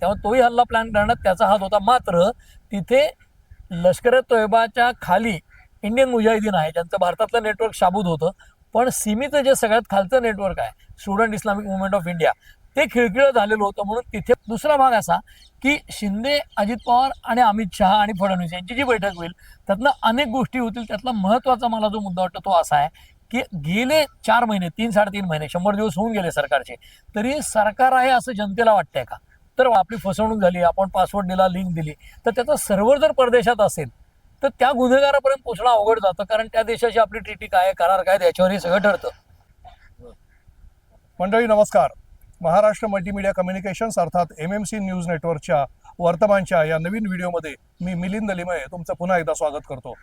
तेव्हा तोही हल्ला प्लॅन करण्यात त्याचा हात होता. मात्र तिथे लष्कर तोयबाच्या खाली इंडियन मुजाहिदीन आहे ज्यांचं भारतातलं नेटवर्क शाबूत होतं. पण सीमित जे सगळ्यात खालचं नेटवर्क आहे Student Islamic Movement of India ते खिळखिळं झालेलं होतं. म्हणून तिथे दुसरा भाग असा की शिंदे अजित पवार आणि अमित शहा आणि फडणवीस यांची जी बैठक होईल त्यातनं अनेक गोष्टी होतील. त्यातला महत्त्वाचा मला जो मुद्दा वाटतो तो असा आहे की गेले चार महिने तीन साडेतीन महिने शंभर दिवस होऊन गेले सरकारचे तरी सरकार आहे असं जनतेला वाटतंय का? तर आपली फसवणूक झाली आपण पासवर्ड दिला लिंक दिली तर त्याचा सर्व्हर जर परदेशात असेल तर त्या गुन्हेगारापर्यंत पोचणं अवघड जातं कारण त्या देशाची आपली ट्रिटी काय करार काय त्याच्यावरही हे सगळं ठरतं. मंडळी नमस्कार. महाराष्ट्र मल्टीमीडिया कम्युनिकेशन्स अर्थात एम एम सी न्यूज नेटवर्कच्या वर्तमानच्या या नवीन व्हिडिओमध्ये मी मिलिंद लिमये तुमचं पुन्हा एकदा स्वागत करतो.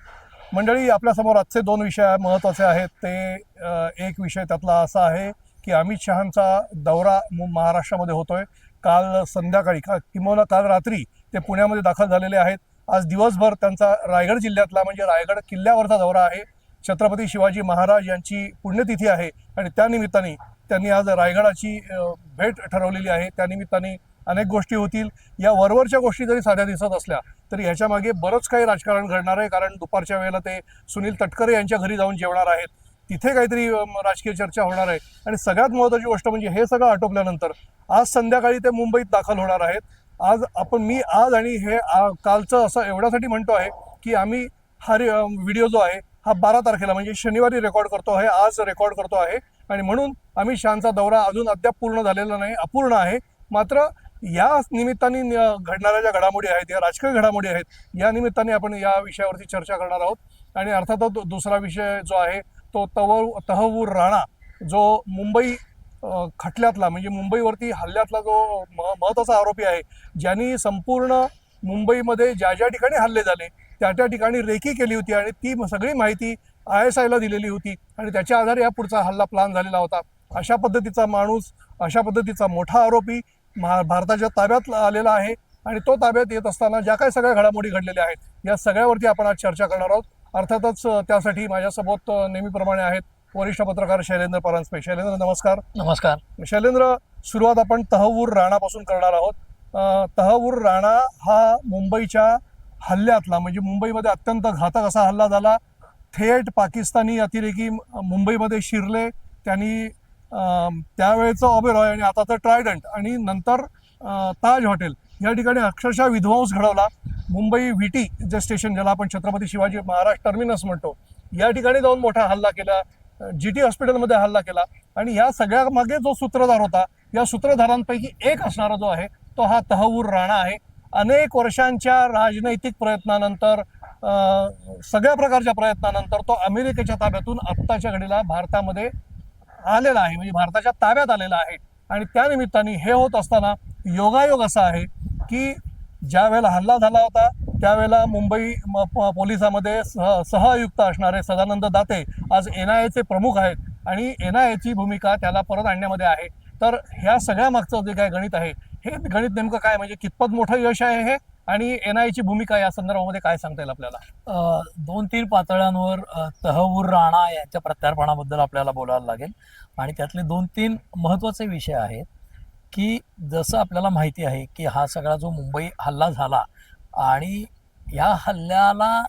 मंडळी आपल्यासमोर आजचे दोन विषय महत्त्वाचे आहेत. ते एक विषय त्यातला असा आहे की अमित शहांचा दौरा महाराष्ट्रामध्ये होतोय. काल संध्याकाळी का किंवा काल रात्री ते पुण्यामध्ये दाखल झालेले आहेत. आज दिवसभर त्यांचा रायगड जिल्ह्यातला म्हणजे रायगड किल्ल्यावरचा दौरा आहे. छत्रपती शिवाजी महाराज यांची पुण्यतिथी आहे आणि त्यानिमित्ताने त्यांनी आज रायगडाची भेट ठरवलेली आहे. त्यानिमित्ताने अनेक गोष्टी होतील. या वरवरच्या गोष्टी जरी साध्या दिसत असल्या तरी ह्याच्यामागे बरंच काही राजकारण घडणार आहे. कारण दुपारच्या वेळेला ते सुनील तटकरे यांच्या घरी जाऊन जेवणार आहेत. तिथे काहीतरी राजकीय चर्चा होणार आहे. आणि सगळ्यात महत्त्वाची गोष्ट म्हणजे हे सगळं आटोपल्यानंतर आज संध्याकाळी ते मुंबईत दाखल होणार आहेत. आज आपण मी आज आणि हे कालचं असं एवढ्यासाठी म्हणतो आहे की आम्ही हा व्हिडिओ जो आहे हा बारा तारखेला म्हणजे शनिवारी रेकॉर्ड करतो आहे आज रेकॉर्ड करतो आहे. आणि म्हणून अमित शानचा दौरा अजून अद्याप पूर्ण झालेला नाही अपूर्ण आहे. मात्र या निमित्ताने घडणाऱ्या ज्या घडामोडी आहेत या राजकीय घडामोडी आहेत या निमित्ताने आपण या विषयावरती चर्चा करणार आहोत. आणि अर्थातच दुसरा विषय जो आहे तो तव तहवूर राणा जो मुंबई खटल्यातला म्हणजे मुंबईवरती हल्ल्यातला जो म- महत्त्वाचा आरोपी आहे ज्यांनी संपूर्ण मुंबईमध्ये ज्या ज्या ठिकाणी हल्ले झाले त्या त्या ठिकाणी रेकी केली होती आणि ती सगळी माहिती आय एस आयला दिलेली होती आणि त्याच्या आधारे या पुढचा हल्ला प्लान झालेला होता. अशा पद्धतीचा माणूस अशा पद्धतीचा मोठा आरोपी महा भारताच्या ताब्यात आलेला आहे आणि तो ताब्यात येत असताना ज्या काही सगळ्या घडामोडी घडलेल्या आहेत या सगळ्यावरती आपण आज चर्चा करणार आहोत. अर्थातच त्यासाठी माझ्यासोबत नेहमीप्रमाणे आहेत वरिष्ठ पत्रकार शैलेंद्र परांजपे. शैलेंद्र नमस्कार. नमस्कार. शैलेंद्र सुरुवात आपण तहवूर राणापासून करणार आहोत. तहवूर राणा हा मुंबईच्या हल्ल्यातला म्हणजे मुंबईमध्ये अत्यंत घातक असा हल्ला झाला. थेट पाकिस्तानी अतिरेकी मुंबईमध्ये शिरले. त्यांनी त्यावेळेचं ऑबेरॉय आणि आताचं ट्रायडंट आणि नंतर ताज हॉटेल. या ठिकाणी अक्षरशः विध्वंस घडवला. मुंबई व्हीटी जे स्टेशन ज्याला आपण छत्रपती शिवाजी महाराज टर्मिनस म्हणतो या ठिकाणी जाऊन मोठा हल्ला केला. जी टी हॉस्पिटलमध्ये हल्ला केला. आणि या सगळ्या मागे जो सूत्रधार होता या सूत्रधारांपैकी एक असणारा जो आहे तो हा तहवूर राणा आहे. अनेक वर्षांच्या राजनैतिक प्रयत्नानंतर सगळ्या प्रकारच्या प्रयत्नानंतर तो अमेरिकेच्या ताब्यातून आत्ताच्या घडीला भारतामध्ये आलेला आहे. म्हणजे भारताच्या ताब्यात आलेला आहे. आणि त्यानिमित्ताने हे होत असताना योगायोग असा आहे की ज्या वेळेला हल्ला झाला होता त्यावेळेला मुंबई म- प- पोलिसामध्ये सह सहआयुक्त असणारे सदानंद दाते आज एन आय एचे प्रमुख आहेत आणि एन आय एची भूमिका त्याला परत आणण्यामध्ये आहे. तर ह्या सगळ्या मागचं जे काय गणित आहे हे गणित नेमकं काय? म्हणजे कितपत मोठं यश आहे हे आणि एन आय ची भूमिका या संदर्भामध्ये काय सांगता येईल आपल्याला? दोन तीन पातळ्यांवर तहवूर राणा यांच्या प्रत्यार्पणाबद्दल आपल्याला बोलायला लागेल. आणि त्यातले दोन तीन महत्त्वाचे विषय आहेत. की जसं आपल्याला माहिती आहे की हा सगळा जो मुंबई हल्ला झाला आणि या हल्ल्याला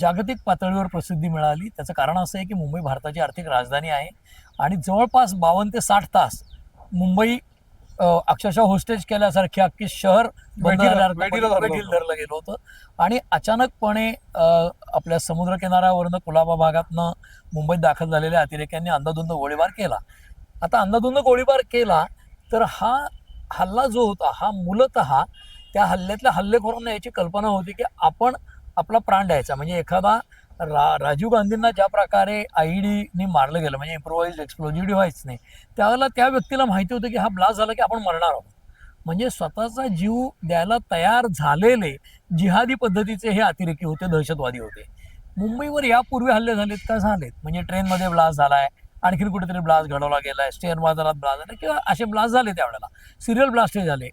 जागतिक पातळीवर प्रसिद्धी मिळाली त्याचं कारण असं आहे की मुंबई भारताची आर्थिक राजधानी आहे आणि जवळपास बावन्न ते साठ तास मुंबई अक्षरशः होस्टेज केल्यासारखे अख्खे शहर धरलं गेलं होतं. आणि अचानकपणे आपल्या समुद्रकिनाऱ्यावरनं कुलाबा भागातनं मुंबईत दाखल झालेल्या अतिरेक्यांनी अंधाधुंद गोळीबार केला. आता अंधाधुंद गोळीबार केला तर हा हल्ला जो होता हा मूलत त्या हल्ल्यातल्या हल्लेखोरांना याची कल्पना होती की आपण आपला प्राण द्यायचा. म्हणजे एखादा रा राजीव गांधींना ज्या प्रकारे आय डीनी मारलं गेलं म्हणजे इम्प्रोवाइज एक्सप्लोजिव्ह डिव्हाइसने त्यावेळेला त्या व्यक्तीला माहिती होतं की हा ब्लास्ट झाला की आपण मरणार आहोत. म्हणजे स्वतःचा जीव द्यायला तयार झालेले जिहादी पद्धतीचे हे अतिरेकी होते दहशतवादी होते. मुंबईवर यापूर्वी हल्ले झालेत का झालेत? म्हणजे ट्रेनमध्ये ब्लास्ट आहे आणखीन कुठेतरी ब्लास्ट घडवला गेलाय स्टेअर बाजारात ब्लास्ट झाला किंवा असे ब्लास्ट झाले त्यावेळेला. सिरियल ब्लास्ट हे झाले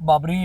बाबरी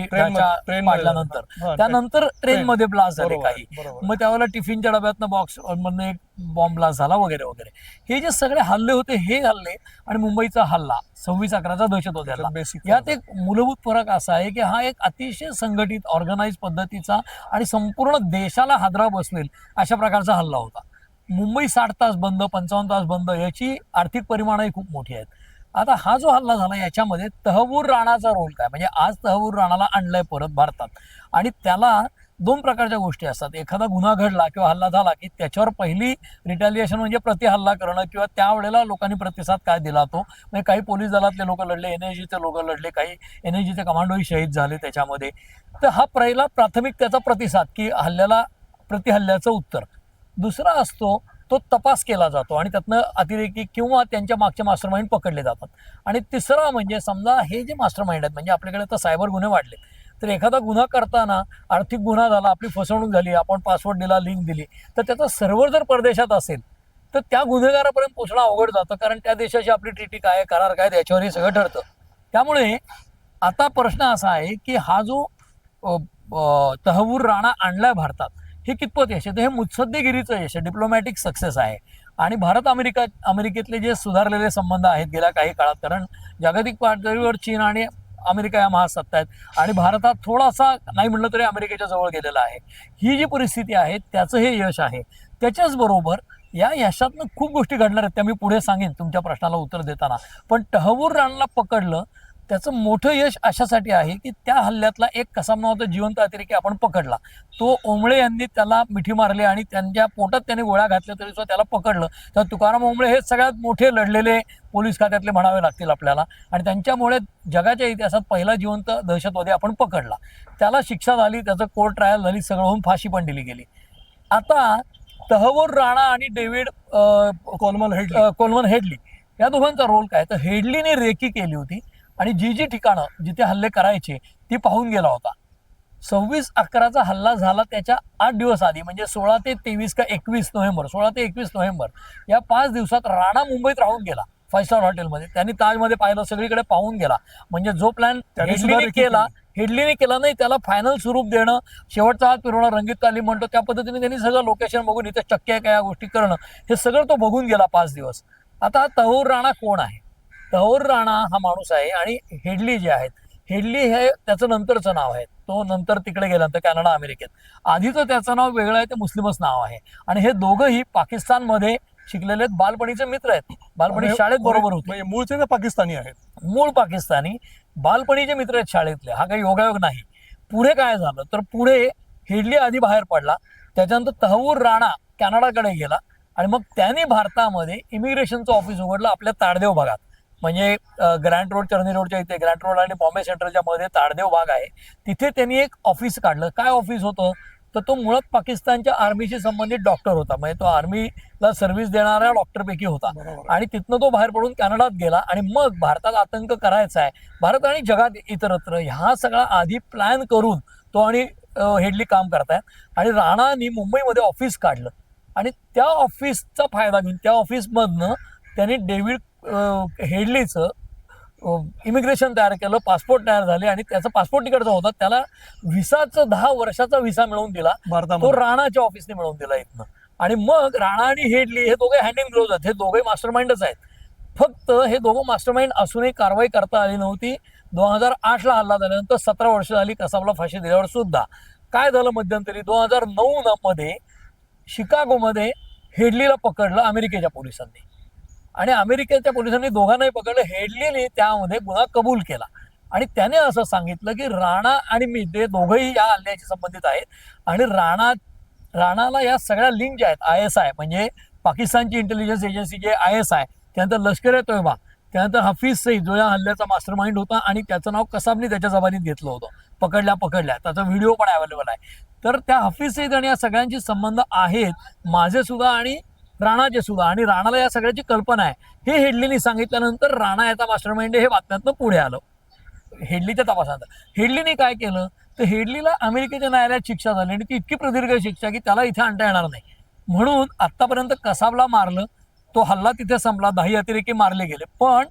हा, त्यानंतर ट्रेनमध्ये ब्लास्ट झाले काही. मग त्यावेळेला टिफिनच्या डब्यातनं बॉक्स मधनं एक बॉम्ब ब्लास्ट झाला वगैरे वगैरे. हे जे सगळे हल्ले होते हे हल्ले आणि मुंबईचा हल्ला सव्वीस अकराचा दहशतवादी हल्ला यात एक मूलभूत फरक असा आहे की हा एक अतिशय संघटित ऑर्गनाइज पद्धतीचा आणि संपूर्ण देशाला हादरा बसवेल अशा प्रकारचा हल्ला होता. मुंबई साठ तास बंद पंचावन्न तास बंद याची आर्थिक परिमाणही खूप मोठी आहेत. आता हा जो हल्ला झाला याच्यामध्ये तहवूर राणाचा रोल काय? म्हणजे आज तहवूर राणाला आणलंय परत भारतात. आणि त्याला दोन प्रकारच्या गोष्टी असतात. एखादा गुन्हा घडला किंवा हल्ला झाला की त्याच्यावर पहिली रिटॅलिएशन म्हणजे प्रतिहल्ला करणं किंवा त्यावेळेला लोकांनी प्रतिसाद काय दिला तो? म्हणजे काही पोलीस दलातले लोक लढले एन एस लोक लढले काही एन कमांडोही शहीद झाले त्याच्यामध्ये. तर हा पहिला प्राथमिक त्याचा प्रतिसाद की हल्ल्याला प्रतिहल्ल्याचं उत्तर. दुसरा असतो तो तपास केला जातो आणि त्यातनं अतिरेकी किंवा त्यांच्या मागचे मास्टरमाइंड पकडले जातात. आणि तिसरा म्हणजे समजा हे जे मास्टरमाइंड आहेत म्हणजे आपल्याकडे आता सायबर गुन्हे वाढले तर एखादा गुन्हा करताना आर्थिक गुन्हा झाला आपली फसवणूक झाली आपण पासवर्ड दिला लिंक दिली तर त्याचा सर्व्हर जर परदेशात असेल तर त्या गुन्हेगारापर्यंत पोचणं अवघड जातं. कारण त्या देशाची आपली ट्रिटी काय करार काय त्याच्यावर हे सगळं ठरतं. त्यामुळे आता प्रश्न असा आहे की हा जो तहवूर राणा आणलाय भारतात हे कितपत यश आहे? तर हे मुत्सद्देगिरीचं यश आहे डिप्लोमॅटिक सक्सेस आहे. आणि भारत अमेरिका अमेरिकेतले जे सुधारलेले संबंध आहेत गेल्या काही काळात कारण जागतिक पातळीवर चीन आणि अमेरिका या महासत्ता आहेत. आणि भारतात थोडासा नाही म्हणलं तरी अमेरिकेच्या जवळ गेलेला आहे. ही जी परिस्थिती आहे त्याचं हे यश आहे. त्याच्याच बरोबर या यशातनं खूप गोष्टी घडणार आहेत. त्या मी पुढे सांगेन तुमच्या प्रश्नाला उत्तर देताना. पण टहवूर राणला पकडलं त्याचं मोठं यश अशासाठी आहे की त्या हल्ल्यातला एक कसाब नावाचा जिवंत अतिरेकी आपण पकडला. तो ओंबळे यांनी त्याला मिठी मारली आणि त्यांच्या पोटात त्याने गोळ्या घातल्या तरी सुद्धा त्याला पकडलं. तर तुकाराम ओंबळे हे सगळ्यात मोठे लढलेले पोलीस खात्यातले म्हणावे लागतील आपल्याला. आणि त्यांच्यामुळे जगाच्या इतिहासात पहिला जिवंत दहशतवादी आपण पकडला. त्याला शिक्षा झाली त्याचं कोर्ट ट्रायल झाली सगळं होऊन फाशी पण दिली गेली. आता तहवूर राणा आणि David Coleman head uh, Coleman Headley या दोघांचा रोल काय? तर हेडलीने रेकी केली होती. आणि जी जी ठिकाणं जिथे हल्ले करायचे ती पाहून गेला होता. सव्वीस अकराचा हल्ला झाला त्याच्या आठ दिवस आधी म्हणजे सोळा ते तेवीस का एकवीस नोव्हेंबर सोळा ते एकवीस नोव्हेंबर या पाच दिवसात राणा मुंबईत राहून गेला फाईव्ह स्टार हॉटेलमध्ये त्यांनी ताजमध्ये पाहिलं सगळीकडे पाहून गेला. म्हणजे जो प्लॅन हेडलीने केला हेडलीने केला नाही त्याला फायनल स्वरूप देणं शेवटचा हात फिरवणं रंगीत तालीम म्हणतो त्या पद्धतीने त्यांनी सगळं लोकेशन बघून इथे शक्य आहे का या गोष्टी करणं हे सगळं तो बघून गेला पाच दिवस. आता तहूर राणा कोण आहे? तहूर राणा हा माणूस आहे आणि हेडली जे आहेत हेडली हे त्याचं नंतरचं नाव आहे. तो नंतर तिकडे गेल्यानंतर कॅनडा अमेरिकेत. आधीचं त्याचं नाव वेगळं आहे ते मुस्लिमच नाव आहे. आणि हे दोघंही पाकिस्तानमध्ये शिकलेले आहेत, बालपणीचे मित्र आहेत. बालपणी शाळेत बरोबर होते. म्हणजे मूळचे ते पाकिस्तानी आहेत. मूळ पाकिस्तानी. बालपणीचे मित्र आहेत शाळेतले. हा काही योगायोग नाही. पुढे काय झालं? तर पुढे हेडली आधी बाहेर पडला. त्याच्यानंतर तहवूर राणा कॅनडाकडे गेला. आणि मग त्यांनी भारतामध्ये इमिग्रेशनचं ऑफिस उघडलं आपल्या ताडदेव भागात. म्हणजे ग्रँड रोड चर्नी रोडच्या इथे ग्रँड रोड आणि बॉम्बे सेंट्रलच्या मध्ये ताडदेव भाग आहे. तिथे त्यांनी एक ऑफिस काढलं. काय ऑफिस होतं? तर तो मुळात पाकिस्तानच्या आर्मीशी संबंधित डॉक्टर होता. म्हणजे तो आर्मीला सर्व्हिस देणाऱ्या डॉक्टरपैकी होता. आणि तिथनं तो बाहेर पडून कॅनडात गेला. आणि मग भारतात आतंक करायचा आहे. भारत आणि जगात इतरत्र. ह्या सगळा आधी प्लॅन करून तो आणि हेडली काम करतायत. आणि राणानी मुंबईमध्ये ऑफिस काढलं. आणि त्या ऑफिसचा फायदा घेऊन त्या ऑफिसमधनं त्यांनी डेव्हिड हेडलीचं इमिग्रेशन तयार केलं पासपोर्ट तयार झाले आणि त्याचा पासपोर्ट तिकडचा होता. त्याला व्हिसाचं दहा वर्षाचा व्हिसा मिळवून दिला. तो राणाच्या ऑफिसने मिळवून दिला इथनं. आणि मग राणा आणि हेडली हे दोघे हँड इन ग्लोज आहेत. हे दोघे मास्टर माइंडच आहेत. फक्त हे दोघं मास्टर माइंड असूनही कारवाई करता आली नव्हती. दोन हजार आठला हल्ला झाल्यानंतर सतरा वर्ष झाली कसाबला फाशी दिल्यावर सुद्धा. काय झालं मध्यंतरी? दोन हजार नऊ मध्ये शिकागोमध्ये हेडलीला पकडलं अमेरिकेच्या पोलिसांनी. आणि अमेरिकेच्या पोलिसांनी दोघांनाही पकडलं. हेडलीने त्यामध्ये गुन्हा कबूल केला. आणि त्याने असं सांगितलं की राणा आणि मी ते दोघंही या हल्ल्याशी संबंधित आहेत. आणि राणा राणाला या सगळ्या लिंक ज्या आहेत आय एस आय म्हणजे पाकिस्तानची intelligence agency J I S I त्यानंतर लष्कर ए तोयबा त्यानंतर हफीज सईद जो या हल्ल्याचा मास्टर माइंड होता आणि त्याचं नाव कसाबनी त्याच्या जबानीत घेतलं होतं. पकडल्या पकडल्या. त्याचा व्हिडिओ पण अवेलेबल आहे. तर त्या हफीज सईद आणि या सगळ्यांशी संबंध आहेत माझे सुद्धा आणि राणा सुद्धा आणि राणाला या सगळ्याची कल्पना आहे. हे हेडलीने सांगितल्यानंतर राणा याचा मास्टर माइंड हे बातम्यातनं पुढे आलं. हेडलीच्या तपासानंतर हेडलीने काय केलं? तर हेडलीला अमेरिकेच्या न्यायालयात शिक्षा झाली आणि ती इतकी प्रदीर्घ शिक्षा की त्याला इथे आणता येणार नाही. म्हणून आतापर्यंत कसाबला मारलं तो हल्ला तिथे संपला दही अतिरेकी मारले गेले. पण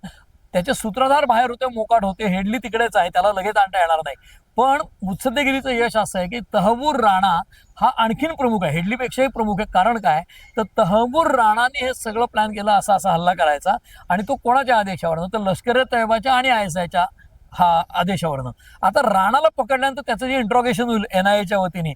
त्याचे सूत्रधार बाहेर होते मोकाट होते हेडली तिकडेच आहे त्याला लगेच आणता येणार नाही. पण मुत्सद्देगिरीचं यश असं आहे की तहबूर राणा हा आणखीन प्रमुख आहे. हेडलीपेक्षाही प्रमुख आहे. कारण काय? तर तहबूर राणाने हे सगळं प्लॅन केलं असा असा हल्ला करायचा आणि तो कोणाच्या आदेशावरनं? तर लष्कर तैबाच्या आणि आय एस आयच्या हा आदेशावरनं. आता राणाला पकडल्यानंतर त्याचं जे इंट्रॉगेशन होईल एन आय एच्या वतीने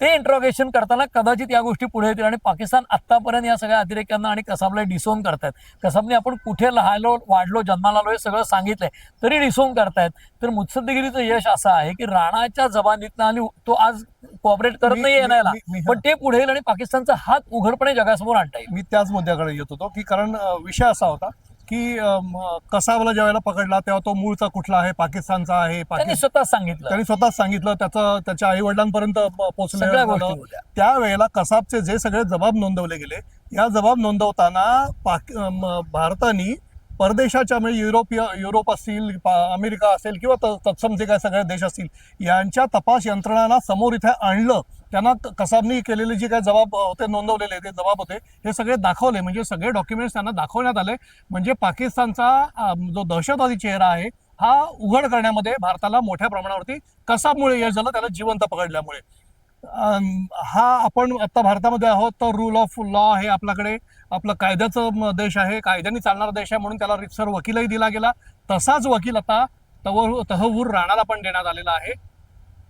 ते इंट्रॉगेशन करताना कदाचित या गोष्टी पुढे येतील. आणि पाकिस्तान आत्तापर्यंत या सगळ्या अतिरेक्यांना आणि कसाबला डिसोन करतायत. कसाबने आपण कुठे लहालो वाढलो जन्माला आलो हे सगळं सांगितलंय तरी डिसोन करतायत. तर मुत्सद्देगिरीचं यश असं आहे की राणाच्या जबानीतनं आणि तो आज कॉपरेट करत नाही येण्याला. पण ते पुढे येईल आणि पाकिस्तानचा हात उघडपणे जगासमोर आणता येईल. मी त्याच मुद्द्याकडे येत होतो की कारण विषय असा होता की अम, कसाबला ज्या वेळेला पकडला तेव्हा तो मूळचा कुठला आहे पाकिस्तानचा आहे त्यांनी पाकिस्तान स्वतः सांगितलं. त्यांनी स्वतःच सांगितलं त्याचं त्याच्या आई वडिलांपर्यंत पोहोचले त्यावेळेला कसाबचे जे सगळे जबाब नोंदवले गेले या जबाब नोंदवताना भारताने परदेशाच्या म्हणजे युरोपीय युरोप असतील अमेरिका असेल किंवा तत्सम जे काय सगळे देश असतील यांच्या तपास यंत्रणांना समोर इथे आणलं त्यांना कसाबनी केलेले जे काय जबाब होते नोंदवलेले ते जबाब होते हे सगळे दाखवले. म्हणजे सगळे डॉक्युमेंट्स त्यांना दाखवण्यात आले. म्हणजे पाकिस्तानचा जो दहशतवादी चेहरा आहे हा उघड करण्यामध्ये भारताला मोठ्या प्रमाणावरती कसाबमुळे यश झालं त्याला जिवंत पकडल्यामुळे. हा आपण आता भारतामध्ये आहोत तर रूल ऑफ लॉ आहे आपल्याकडे. आपलं कायद्याचं देश आहे कायद्याने चालणारा देश आहे म्हणून त्याला रितसर वकीलही दिला गेला. तसाच वकील आता तव तहवूर राणाला पण देण्यात आलेला आहे.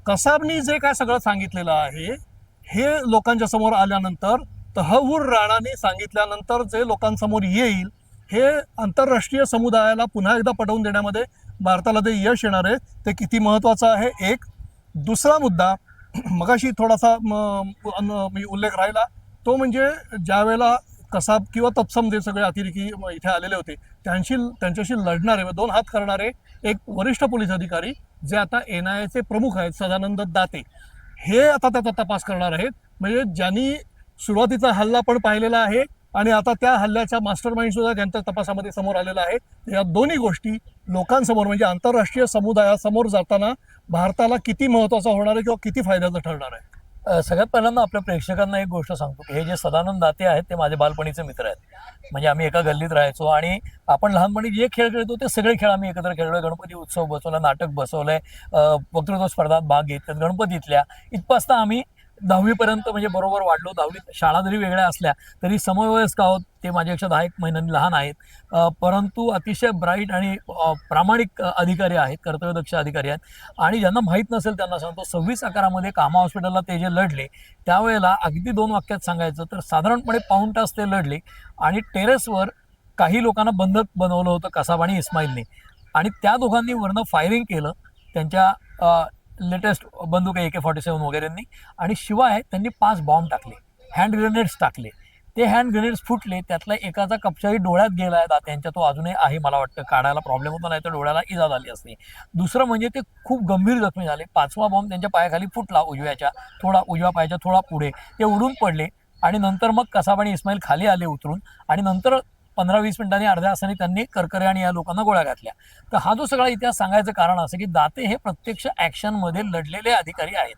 कसाबनी जे काय सगळं सांगितलेलं आहे हे लोकांच्या समोर आल्यानंतर तहवूर राणाने सांगितल्यानंतर जे लोकांसमोर येईल हे आंतरराष्ट्रीय समुदायाला पुन्हा एकदा पटवून देण्यामध्ये भारताला जे यश येणार आहे ते किती महत्वाचं आहे. एक दुसरा मुद्दा मगाशी थोडासा म- मी म्हणजे उल्लेख राहिला. तो म्हणजे ज्या वेळेला कसाब किंवा तत्सम जे सगळे अतिरेकी इथे आलेले होते त्यांशी त्यांच्याशी लढणारे व दोन हात करणारे एक वरिष्ठ पोलीस अधिकारी जे आता एन आय एचे प्रमुख आहेत सदानंद दाते. हे आता त्याचा तपास करणार आहेत. म्हणजे ज्यांनी सुरुवातीचा हल्ला पण पाहिलेला आहे आणि आता त्या हल्ल्याच्या मास्टर माइंड सुद्धा त्यांच्या तपासामध्ये समोर आलेला आहे. या दोन्ही गोष्टी लोकांसमोर म्हणजे आंतरराष्ट्रीय समुदायासमोर जाताना भारताला किती महत्त्वाचा होणार आहे किंवा किती फायद्याचं ठरणार आहे? सगळ्यात पहिल्यांदा आपल्या प्रेक्षकांना एक गोष्ट सांगतो की हे जे सदानंद दाते आहेत ते माझे बालपणीचे मित्र आहेत. म्हणजे आम्ही एका गल्लीत राहायचो आणि आपण लहानपणी जे खेळ खेळतो ते सगळे खेळ आम्ही एकत्र खेळलोय. गणपती उत्सव बसवला नाटक बसवलंय आहे वक्तृत्व स्पर्धात भाग घेतल्यात गणपतीतल्या. इथपासता आम्ही दहावीपर्यंत म्हणजे बरोबर वाढलो. दहावीत शाळा जरी वेगळ्या असल्या तरी समवयस्क आहोत ते माझ्यापेक्षा दहा एक महिन्यांनी लहान आहेत. परंतु अतिशय ब्राईट आणि प्रामाणिक अधिकारी आहेत कर्तव्यदक्ष अधिकारी आहेत. आणि ज्यांना माहीत नसेल त्यांना सांगतो सव्वीस अकरामध्ये कामा हॉस्पिटलला ते जे लढले त्यावेळेला अगदी दोन वाक्यात सांगायचं तर साधारणपणे पाऊण तास ते लढले आणि टेरेसवर काही लोकांना बंधक बनवलं होतं कसाब आणि इस्माईलने. आणि त्या दोघांनी वरनं फायरिंग केलं. त्यांच्या लेटेस्ट बंदूक ए के फॉर्टी सेवन वगैरेंनी. आणि शिवाय त्यांनी पाच बॉम्ब टाकले. हँड ग्रेनेड्स टाकले. ते हँड ग्रेनेड्स फुटले त्यातला एकाचा कपचाही डोळ्यात गेला आहे. त्यांच्या तो अजूनही आहे मला वाटतं. काढायला प्रॉब्लेम होता नाही तर डोळ्याला इजा झाली असते. दुसरं म्हणजे ते खूप गंभीर जखमी झाले. पाचवा बॉम्ब त्यांच्या पायाखाली फुटला उजव्याच्या. थोडा उजव्या पायाच्या थोडा पुढे. ते उडून पडले. आणि नंतर मग कसाब आणि इस्माईल खाली आले उतरून. आणि नंतर पंधरा वीस मिनिटांनी अर्ध्या तासाने त्यांनी करकरे आणि या लोकांना गोळ्या घातल्या. तर हा जो सगळा इतिहास सांगायचं कारण असं की दाते हे प्रत्यक्ष ऍक्शनमध्ये लढलेले अधिकारी आहेत.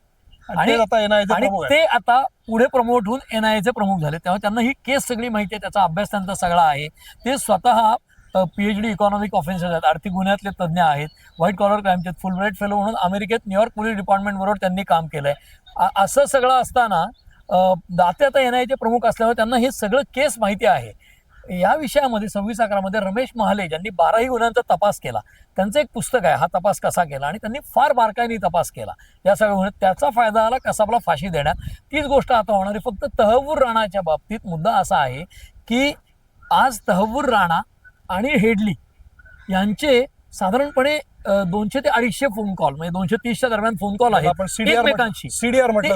आणि ते आता एनआयचे आणि ते आता पुढे प्रमोट होऊन एन आय चे प्रमुख झाले. तेव्हा त्यांना ही केस सगळी माहिती आहे. त्याचा अभ्यास त्यांचा सगळा आहे. ते स्वतः पीएचडी इकॉनॉमिक ऑफेन्सेस आहेत. आर्थिक गुन्ह्यातले तज्ज्ञ आहेत. व्हाईट कॉलर क्राईमचे फुल ब्राईट फेलो म्हणून अमेरिकेत न्यूयॉर्क पोलीस डिपार्टमेंट बरोबर त्यांनी काम केलंय. असं सगळं असताना दाते आता एन चे प्रमुख असल्यामुळे त्यांना हे सगळं केस माहिती आहे. या विषयामध्ये सव्वीस अकरामध्ये रमेश महाले ज्यांनी बाराही गुन्ह्यांचा तपास केला त्यांचं एक पुस्तक आहे हा तपास कसा केला? आणि त्यांनी फार बारकाईने तपास केला. या सगळ्या गुन्ह्यात त्याचा फायदा आला कसाबला फाशी देण्यात. तीच गोष्ट आता होणार आहे. फक्त तहवूर राणाच्या बाबतीत मुद्दा असा आहे की आज तहवूर राणा आणि हेडली यांचे साधारणपणे दोनशे ते अडीचशे फोन कॉल म्हणजे दोनशे तीसच्या दरम्यान फोन कॉल सीडीआर एकमेकांशी.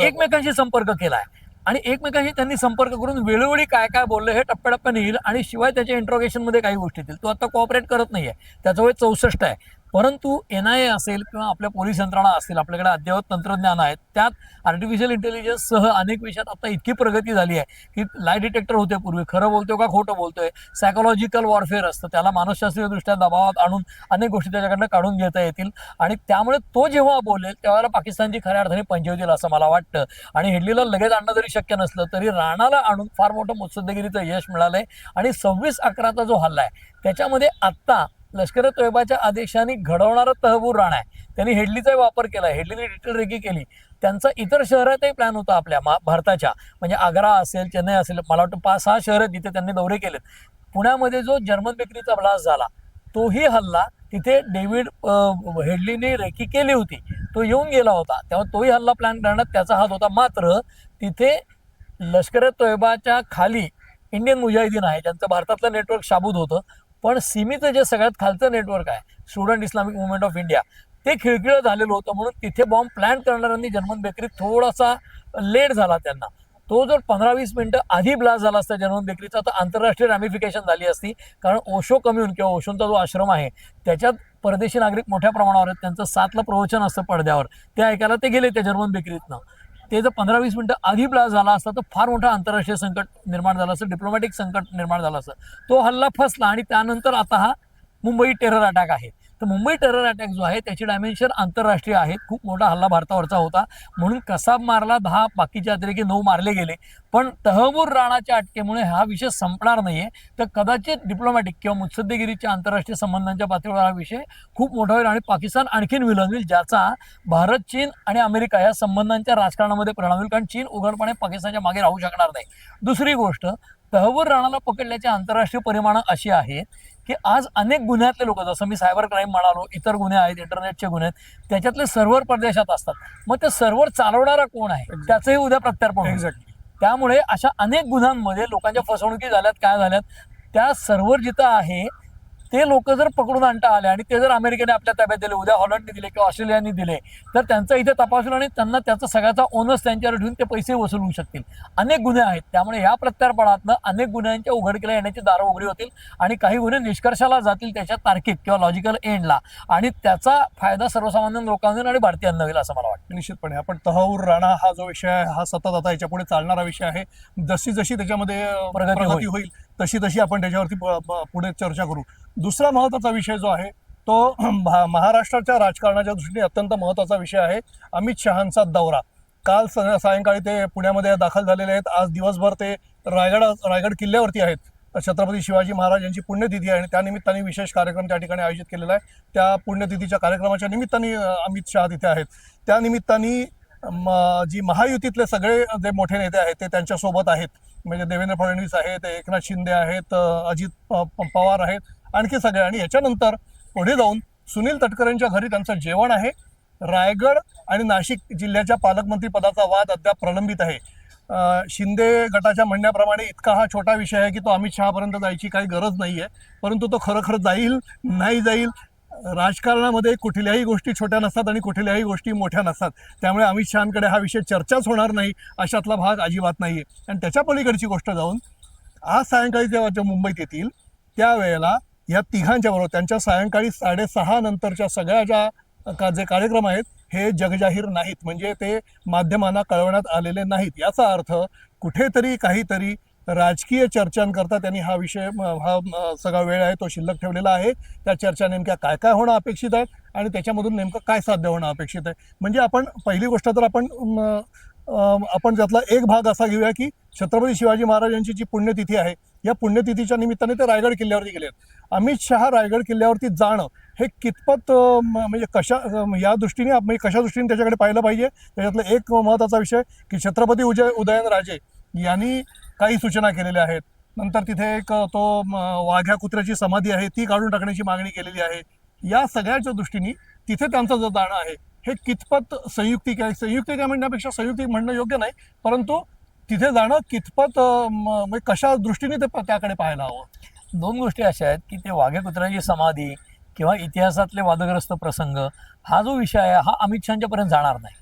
एकमेकांशी संपर्क केलाय. आणि एकमेकांशी त्यांनी संपर्क करून वेळोवेळी काय काय बोललं हे टप्प्याटप्प्याने येईल. आणि शिवाय त्याच्या इंट्रोगेशनमध्ये काही गोष्टी येतील. तो आता कॉपरेट करत नाहीये. त्याचं वय चौसष्ट आहे. परंतु एन आय ए असेल किंवा आपल्या पोलीस यंत्रणा असतील आपल्याकडे अद्ययावत तंत्रज्ञान आहेत त्यात आर्टिफिशियल इंटेलिजन्स सह अनेक विषयात आता इतकी प्रगती झाली आहे की लाय डिटेक्टर होते पूर्वी. खरं बोलतोय का खोटं बोलतोय? सायकोलॉजिकल वॉरफेअर असतं. त्याला मानसशास्त्रीय दृष्ट्या दबावात आणून अनेक गोष्टी त्याच्याकडनं काढून घेता येतील. आणि त्यामुळे तो जेव्हा बोलेल त्यावेळेला पाकिस्तानची खऱ्या अर्थाने होतील असं मला वाटतं. आणि हेडलीला लगेच आणणं जरी शक्य नसलं तरी राणाला आणून फार मोठं मुत्सद्देगिरीचं यश मिळालंय. आणि सव्वीस अकराचा जो हल्ला आहे त्याच्यामध्ये आत्ता लष्कर तोयबाच्या आदेशाने घडवणारा तहबूर राणा आहे. त्यांनी हेडलीचाही वापर केला हेडलीने डिटेल रेकी केली. त्यांचा इतर शहरातही प्लॅन होता आपल्या मा भारताच्या. म्हणजे आग्रा असेल चेन्नई असेल मला वाटतं पाच सहा शहरं तिथे त्यांनी दौरे केलेत. पुण्यामध्ये जो जर्मन बेकरीचा ब्लास्ट झाला तोही हल्ला तिथे डेव्हिड हेडलीने रेकी केली होती. तो येऊन गेला होता. तेव्हा तोही हल्ला प्लॅन करण्यात त्याचा हात होता. मात्र तिथे लष्कर तोयबाच्या खाली इंडियन मुजाहिदीन आहे ज्यांचं भारतातलं नेटवर्क शाबूत होतं. पण सीमित जे सगळ्यात खालचं नेटवर्क आहे Student Islamic Movement of India ते खिळखिळं झालेलं होतं म्हणून तिथे बॉम्ब प्लॅन करणाऱ्यांनी जर्मन बेकरीत थोडासा लेट झाला त्यांना. तो जर पंधरा वीस मिनटं आधी ब्लास्ट झाला असता जर्मन बेकरीचा तर आंतरराष्ट्रीय रॅमिफिकेशन झाली असती. कारण ओशो कम्युन किंवा ओशोंचा जो आश्रम आहे त्याच्यात परदेशी नागरिक मोठ्या प्रमाणावर आहेत त्यांचं सातलं प्रवचन असतं पडद्यावर. ते ऐकायला ते गेले त्या जर्मन बेकरीतनं. ते जर पंधरा वीस मिनिटं आधी ब्लास्ट झाला असता तर फार मोठा आंतरराष्ट्रीय संकट निर्माण झालं असतं डिप्लोमॅटिक संकट निर्माण झालं असतं. तो हल्ला फसला आणि त्यानंतर आता हा मुंबई टेरर अटॅक आहे. तर मुंबई टेरर अटॅक जो आहे त्याची डायमेन्शन आंतरराष्ट्रीय आहे. खूप मोठा हल्ला भारतावरचा होता. म्हणून कसाब मारला दहा बाकीच्या अतिरेकी नऊ मारले गेले. पण तहबूर राणाच्या अटकेमुळे हा विषय संपणार नाहीये. तर कदाचित डिप्लोमॅटिक किंवा मुत्सद्देगिरीच्या आंतरराष्ट्रीय संबंधांच्या पातळीवर हा विषय खूप मोठा होईल आणि पाकिस्तान आणखीन विलन होईल ज्याचा भारत चीन आणि अमेरिका या संबंधांच्या राजकारणामध्ये परिणाम होईल. कारण चीन उघडपणे पाकिस्तानच्या मागे राहू शकणार नाही. दुसरी गोष्ट तहबूर राणाला पकडल्याची आंतरराष्ट्रीय परिमाणं अशी आहेत की आज अनेक गुन्ह्यातले लोक जसं मी सायबर क्राईम म्हणालो इतर गुन्हे आहेत इंटरनेटचे गुन्हे आहेत त्याच्यातले सर्व्हर परदेशात असतात. मग ते सर्व्हर चालवणारा कोण आहे? त्याचंही उद्या प्रत्यार्पण. एक्झॅक्टली त्यामुळे अशा अनेक गुन्ह्यांमध्ये लोकांच्या फसवणुकी झाल्यात काय झाल्यात त्या सर्व्हर जिथं आहे ते लोक जर पकडून आणता आले आणि ते जर अमेरिकेने आपल्या ताब्यात दिले उद्या हॉलंडने दिले किंवा ऑस्ट्रेलियाने दिले तर त्यांचा इथे तपास होईल आणि त्यांना त्याचा सगळ्याचा ओनस त्यांच्यावर ठेवून ते पैसे वसूल होऊ शकतील. अनेक गुन्हे आहेत. त्यामुळे या प्रत्यार्पणातनं अनेक गुन्ह्यांच्या उघडकीला येण्याची दारं उघडी होतील आणि काही गुन्हे निष्कर्षाला जातील त्याच्या तार्किक किंवा लॉजिकल एंडला आणि त्याचा फायदा सर्वसामान्य लोकांना आणि भारतीयांना होईल असं मला वाटतं. निश्चितपणे. आपण तहूर राणा हा जो विषय आहे हा सतत आता याच्यापुढे चालणारा विषय आहे. जशी जशी त्याच्यामध्ये प्रगती होईल. तशी तशी आपण त्याच्यावरती पुढे चर्चा करू. दुसरा महत्त्वाचा विषय जो आहे तो महाराष्ट्राच्या राजकारणाच्या दृष्टीने अत्यंत महत्त्वाचा विषय आहे अमित शहांचा दौरा. काल स- सायंकाळी ते पुण्यामध्ये दाखल झालेले आहेत. आज दिवसभर ते रायगड रायगड किल्ल्यावरती आहेत. छत्रपती शिवाजी महाराज यांची पुण्यतिथी आहे आणि त्या निमित्ताने विशेष कार्यक्रम त्या ठिकाणी आयोजित केलेला आहे. त्या पुण्यतिथीच्या कार्यक्रमाच्या निमित्ताने अमित शहा तिथे आहेत. त्यानिमित्ताने म- जी महायुतीतले सगळे जे मोठे नेते आहेत ते त्यांच्यासोबत आहेत. म्हणजे देवेंद्र फडणवीस आहेत एकनाथ शिंदे आहेत अजित प- पवार आहेत. आणखी सगळे. आणि याच्यानंतर पुढे जाऊन सुनील तटकरेंच्या घरी त्यांचं जेवण आहे. रायगड आणि नाशिक जिल्ह्याच्या पालकमंत्री पदाचा वाद अद्याप प्रलंबित आहे. शिंदे गटाच्या म्हणण्याप्रमाणे इतका हा छोटा विषय आहे की तो अमित शहापर्यंत जायची काही गरज नाही आहे परंतु तो खरोखर जाईल नाही जाईल राजकारणामध्ये कुठल्याही गोष्टी छोट्या नसतात आणि कुठल्याही गोष्टी मोठ्या नसतात. त्यामुळे अमित शहांकडे हा विषय चर्चाच होणार नाही अशातला भाग अजिबात नाही आहे आणि त्याच्या पलीकडची गोष्ट जाऊन आज सायंकाळी जेव्हा जे मुंबईत येतील त्यावेळेला या तिघांच्या बरोबर त्यांच्या सायंकाळी साडेसहा नंतरच्या सगळ्या ज्या का जे कार्यक्रम आहेत हे जगजाहीर नाहीत. म्हणजे ते माध्यमांना कळवण्यात आलेले नाहीत. याचा अर्थ कुठेतरी काहीतरी राजकीय चर्चांकरता त्यांनी हा विषय हा सगळा वेळ आहे तो शिल्लक ठेवलेला आहे. त्या चर्चा नेमक्या काय काय होणं अपेक्षित आहे आणि त्याच्यामधून नेमकं काय साध्य होणं अपेक्षित आहे? म्हणजे आपण पहिली गोष्ट तर आपण आपण त्यातला एक भाग असा घेऊया की छत्रपती शिवाजी महाराज यांची जी पुण्यतिथी आहे या पुण्यतिथीच्या निमित्ताने ते रायगड किल्ल्यावरती गेले आहेत. अमित शहा रायगड किल्ल्यावरती जाणं हे कितपत म्हणजे कशा या दृष्टीने म्हणजे कशा दृष्टीने त्याच्याकडे पाहिलं पाहिजे? त्याच्यातला एक महत्त्वाचा विषय की छत्रपती उजय उदयनराजे यांनी काही सूचना केलेल्या आहेत. नंतर तिथे एक तो वाघ्या कुत्र्याची समाधी आहे ती काढून टाकण्याची मागणी केलेली आहे. या सगळ्याच्या दृष्टीने तिथे त्यांचं जे जाणं आहे. हे कितपत संयुक्तिक आहे संयुक्तिक काय म्हणण्यापेक्षा संयुक्तिक म्हणणं योग्य नाही परंतु तिथे जाणं कितपत म्हणजे कशा दृष्टीने ते त्याकडे पाहायला हवं? दोन गोष्टी अशा आहेत की ते वाघे कुत्र्याची समाधी किंवा इतिहासातले वादग्रस्त प्रसंग हा जो विषय आहे हा अमित शहाच्यापर्यंत जाणार नाही.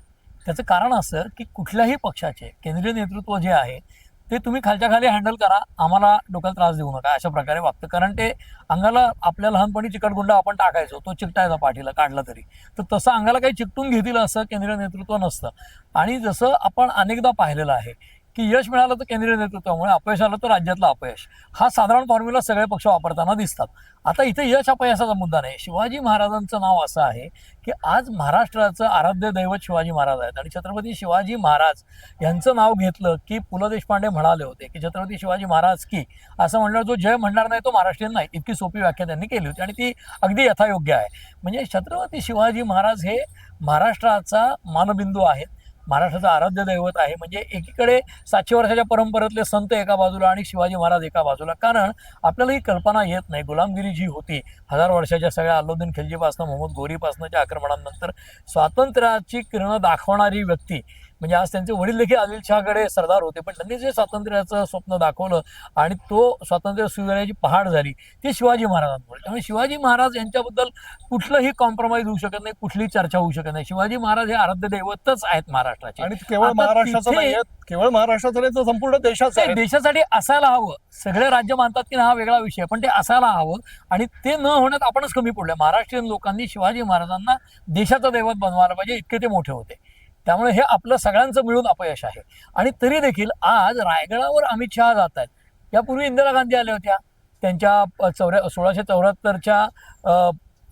त्याचं कारण असं की कुठल्याही पक्षाचे केंद्रीय नेतृत्व जे आहे ते तुम्ही खालच्या खाली हँडल करा आम्हाला डोक्याला त्रास देऊ नका अशा प्रकारे वागतं. कारण ते अंगाला आपल्या लहानपणी चिकटगुंडा आपण टाकायचो तो चिकटायचा पाठीला काढला तरी. तर तसं अंगाला काही चिकटून घेतील असं केंद्रीय नेतृत्व नसतं. आणि जसं आपण अनेकदा पाहिलेलं आहे की यश मिळालं तर केंद्रीय नेतृत्वामुळे अपयश आलं तर राज्यातलं अपयश. हा साधारण फॉर्म्युला सगळे पक्ष वापरताना दिसतात. आता इथे यश अपयशाचा मुद्दा नाही. शिवाजी महाराजांचं नाव असं आहे की आज महाराष्ट्राचं आराध्य दैवत शिवाजी महाराज आहेत. आणि छत्रपती शिवाजी महाराज यांचं नाव घेतलं की पु ल देशपांडे म्हणाले होते की छत्रपती शिवाजी महाराज की असं म्हणल्यावर जो जय म्हणणार नाही तो महाराष्ट्रीयन नाही. इतकी सोपी व्याख्या त्यांनी केली होती. आणि ती अगदी यथायोग्य आहे. म्हणजे छत्रपती शिवाजी महाराज हे महाराष्ट्राचा मानबिंदू आहेत. महाराष्ट्राचं आराध्य दैवत आहे. म्हणजे एकीकडे सातशे वर्षाच्या परंपरेतले संत एका बाजूला आणि शिवाजी महाराज एका बाजूला. कारण आपल्याला ही कल्पना येत नाही. गुलामगिरी जी होती हजार वर्षाच्या सगळ्या अल्लाउद्दीन खिलजीपासून मोहम्मद गोरीपासनंच्या आक्रमणानंतर स्वातंत्र्याची किरणं दाखवणारी व्यक्ती म्हणजे आज त्यांचे वडील देखील आदिलशहाकडे सरदार होते पण त्यांनी जे स्वातंत्र्याचं स्वप्न दाखवलं आणि तो स्वातंत्र्य सुधारण्याची पहाड झाली ती शिवाजी महाराजांमुळे. त्यामुळे शिवाजी महाराज यांच्याबद्दल कुठलंही कॉम्प्रोमाइज होऊ शकत नाही कुठलीही चर्चा होऊ शकत नाही. शिवाजी महाराज हे आराध्य दैवतच आहेत महाराष्ट्राचे. आणि केवळ महाराष्ट्राचं केवळ महाराष्ट्राचं संपूर्ण देशाचं देशासाठी असायला हवं. सगळे राज्य मानतात की हा वेगळा विषय पण ते असायला हवं. आणि ते न होण्यात आपणच कमी पडलोय. महाराष्ट्रीयन लोकांनी शिवाजी महाराजांना देशाचं दैवत बनवायला पाहिजे इतके ते मोठे होते. त्यामुळे हे आपलं सगळ्यांचं मिळून अपयश आहे. आणि तरी देखील आज रायगडावर अमित शहा जात आहेत. यापूर्वी इंदिरा गांधी आल्या होत्या. त्यांच्या चौऱ्या सोळाशे चौऱ्याहत्तरच्या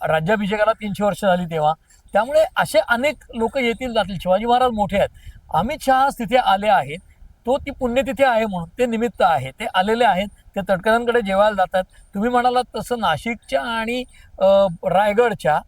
राज्याभिषेकाला तीनशे वर्ष झाली तेव्हा. त्यामुळे असे अनेक लोक येतील जातील. शिवाजी महाराज मोठे आहेत. अमित शहा तिथे आले आहेत. तो ती पुण्यतिथी आहे म्हणून ते निमित्त आहे. ते आलेले आहेत. ते तटकऱ्यांकडे जेवायला जातात. तुम्ही म्हणालात तसं नाशिकच्या आणि रायगडच्या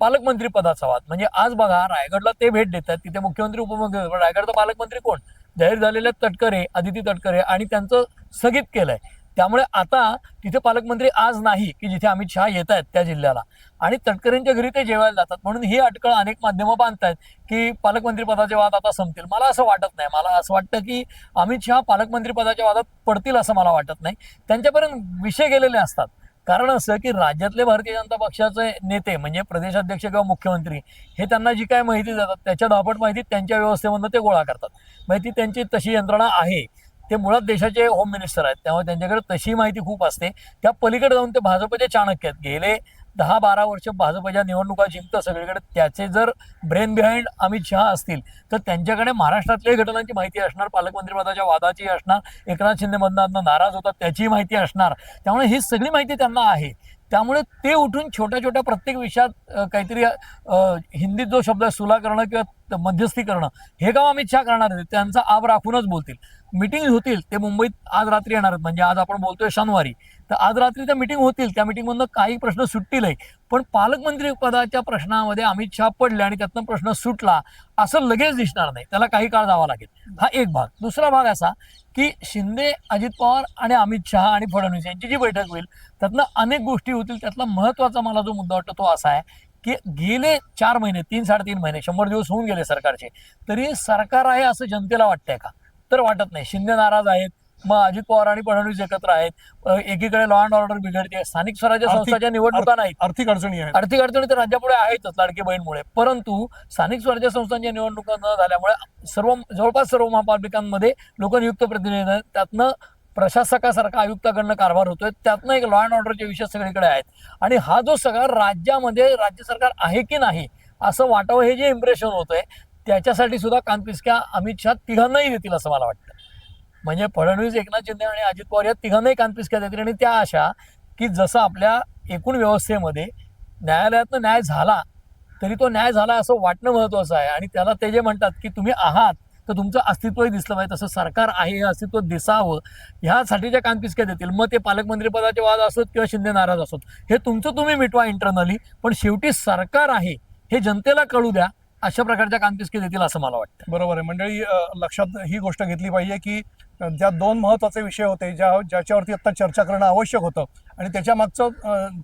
पालकमंत्री पदाचा वाद. म्हणजे आज बघा रायगडला ते भेट देतात तिथे मुख्यमंत्री उपमुख्यमंत्री रायगडचा पालकमंत्री कोण? जाहीर झालेले तटकरे आदिती तटकरे आणि त्यांचं स्थगित केलंय. त्यामुळे आता तिथे पालकमंत्री आज नाही की जिथे अमित शहा येत आहेत त्या जिल्ह्याला. आणि तटकरेंच्या घरी ते जेवायला जातात. म्हणून ही अटकळ अनेक माध्यमं बांधतायत की पालकमंत्री पदाचे वाद आता संपतील. मला असं वाटत नाही. मला असं वाटतं की अमित शहा पालकमंत्री पदाच्या वादात पडतील असं मला वाटत नाही. त्यांच्यापर्यंत विषय गेलेले असतात. कारण असं की राज्यातले भारतीय जनता पक्षाचे नेते म्हणजे प्रदेशाध्यक्ष किंवा मुख्यमंत्री हे त्यांना जी काय माहिती देतात त्याच्या धापट माहिती त्यांच्या व्यवस्थेमधनं ते गोळा करतात. माहिती त्यांची तशी यंत्रणा आहे. ते मुळात देशाचे होम मिनिस्टर आहेत. त्यामुळे त्यांच्याकडे तशी माहिती खूप असते. त्या पलीकडे जाऊन ते भाजपचे चाणक्य आहेत. गेले दहा बारा वर्ष भाजपच्या निवडणुका जिंकतं सगळीकडे. त्याचे जर ब्रेन बिहाइंड अमित शहा असतील तर त्यांच्याकडे महाराष्ट्रातल्याही घटनांची माहिती असणार पालकमंत्रीपदाच्या वादाची असणार एकनाथ शिंदेमधनं नाराज होतात त्याचीही माहिती असणार. त्यामुळे ही सगळी माहिती त्यांना आहे. त्यामुळे ते उठून छोट्या छोट्या प्रत्येक विषयात काहीतरी हिंदीत जो शब्द आहे सुला करणं किंवा त- मध्यस्थी करणं हे काम अमित शहा करणार आहेत. त्यांचा आब राखूनच बोलतील. मिटिंग होतील ते मुंबईत आज रात्री येणार आहेत. म्हणजे आज आपण बोलतोय शनिवारी. तर आज रात्री त्या मिटिंग होतील. त्या मिटिंगमधनं काही प्रश्न सुटतीलही पण पालकमंत्री पदाच्या प्रश्नामध्ये अमित शहा पडले आणि त्यातनं प्रश्न सुटला असं लगेच दिसणार नाही. त्याला काही काळ जावा लागेल. हा एक भाग. दुसरा भाग असा की शिंदे अजित पवार आणि अमित शहा आणि फडणवीस यांची जी बैठक होईल त्यातनं अनेक गोष्टी होतील. त्यातला महत्त्वाचा मला जो मुद्दा वाटतो तो असा आहे की गेले चार महिने तीन साडेतीन महिने शंभर दिवस होऊन गेले सरकारचे तरी सरकार आहे असं जनतेला वाटतंय का? तर वाटत नाही. शिंदे नाराज आहेत. मग अजित पवार आणि फडणवीस एकत्र आहेत. एकीकडे लॉ अँड ऑर्डर बिघडते. स्थानिक स्वराज्य संस्थाच्या निवडणुका नाहीत. आर्थिक अडचणी आहेत. आर्थिक अडचणी तर राज्यापुढे आहेतच लाडकी बहीणमुळे. परंतु स्थानिक स्वराज्य संस्थांच्या निवडणुका न झाल्यामुळे सर्व जवळपास सर्व महापालिकांमध्ये लोकनियुक्त प्रतिनिधी आहेत. त्यातनं प्रशासकासारखा आयुक्ताकडनं कारभार होतोय. त्यातनं एक लॉ अँड ऑर्डरचे विषय सगळीकडे आहेत. आणि हा जो सगळा राज्यामध्ये राज्य सरकार आहे की नाही असं वाटावं हे जे इम्प्रेशन होतंय त्याच्यासाठी सुद्धा कानपिसक्या अमित शहा तिघांनाही देतील असं मला वाटतं. म्हणजे फडणवीस एकनाथ शिंदे आणि अजित पवार या तिघांनाही कानपिसक्या देतील आणि त्या अशा की जसं आपल्या एकूण व्यवस्थेमध्ये न्यायालयातनं न्याय झाला तरी तो न्याय झाला असं वाटणं महत्वाचं आहे. आणि त्याला ते जे म्हणतात की तुम्ही आहात तर तुमचं अस्तित्वही दिसलं पाहिजे. तसं सरकार आहे हे अस्तित्व दिसावं ह्यासाठीच्या कानपिसक्या देतील मग ते पालकमंत्री पदाचे वाद असोत किंवा शिंदे नाराज असोत हे तुमचं तुम्ही मिटवा इंटरनली पण शेवटी सरकार आहे हे जनतेला कळू द्या अशा प्रकारच्या कानपिसक्या देतील असं मला वाटतं. बरोबर आहे. मंडळी लक्षात ही गोष्ट घेतली पाहिजे की ज्या दोन महत्त्वाचे विषय होते ज्या ज्याच्यावरती आत्ता चर्चा करणं आवश्यक होतं आणि त्याच्या मागचं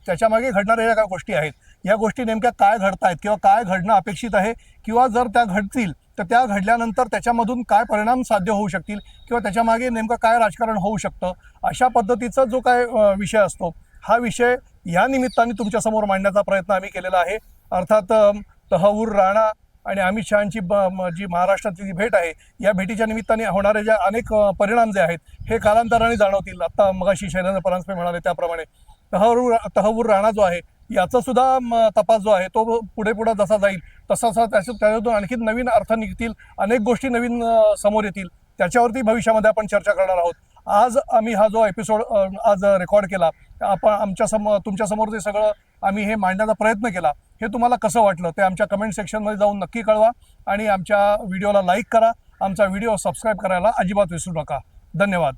त्याच्यामागे घडणाऱ्या ज्या काय गोष्टी आहेत या गोष्टी नेमक्या काय घडत आहेत किंवा काय घडणं अपेक्षित आहे किंवा जर त्या घडतील तर त्या घडल्यानंतर त्याच्यामधून काय परिणाम साध्य होऊ शकतील किंवा त्याच्यामागे नेमकं काय राजकारण होऊ शकतं अशा पद्धतीचा जो काय विषय असतो हा विषय या निमित्ताने तुमच्यासमोर मांडण्याचा प्रयत्न आम्ही केलेला आहे. अर्थात तहवूर राणा आणि अमित शहाची जी महाराष्ट्रातली जी भेट आहे या भेटीच्या निमित्ताने होणारे ज्या अनेक परिणाम जे आहेत हे कालांतराने जाणवतील. आत्ता मगाशी शैलेंद्र परांजपे म्हणाले त्याप्रमाणे. तहवूर तहवूर राणा जो आहे याचा सुद्धा म, तपास जो आहे तो पुढे पुढे जसा जाईल तसा त्याच्या- त्याच्यातून आणखी नवीन अर्थ निघतील अनेक गोष्टी नवीन समोर येतील. त्याच्यावरती भविष्यामध्ये आपण चर्चा करणार आहोत. आज आम्ही हा जो एपिसोड आज रेकॉर्ड केला आपण आमच्यासमोर तुमच्यासमोर जे ते सगळं आम्ही हे मांडण्याचा प्रयत्न केला. हे तुम्हाला कसं वाटलं ते आमच्या कमेंट सेक्शनमध्ये जाऊन नक्की कळवा आणि आमच्या व्हिडिओला लाईक करा. आमचा व्हिडिओ सबस्क्राईब करायला अजिबात विसरू नका. धन्यवाद.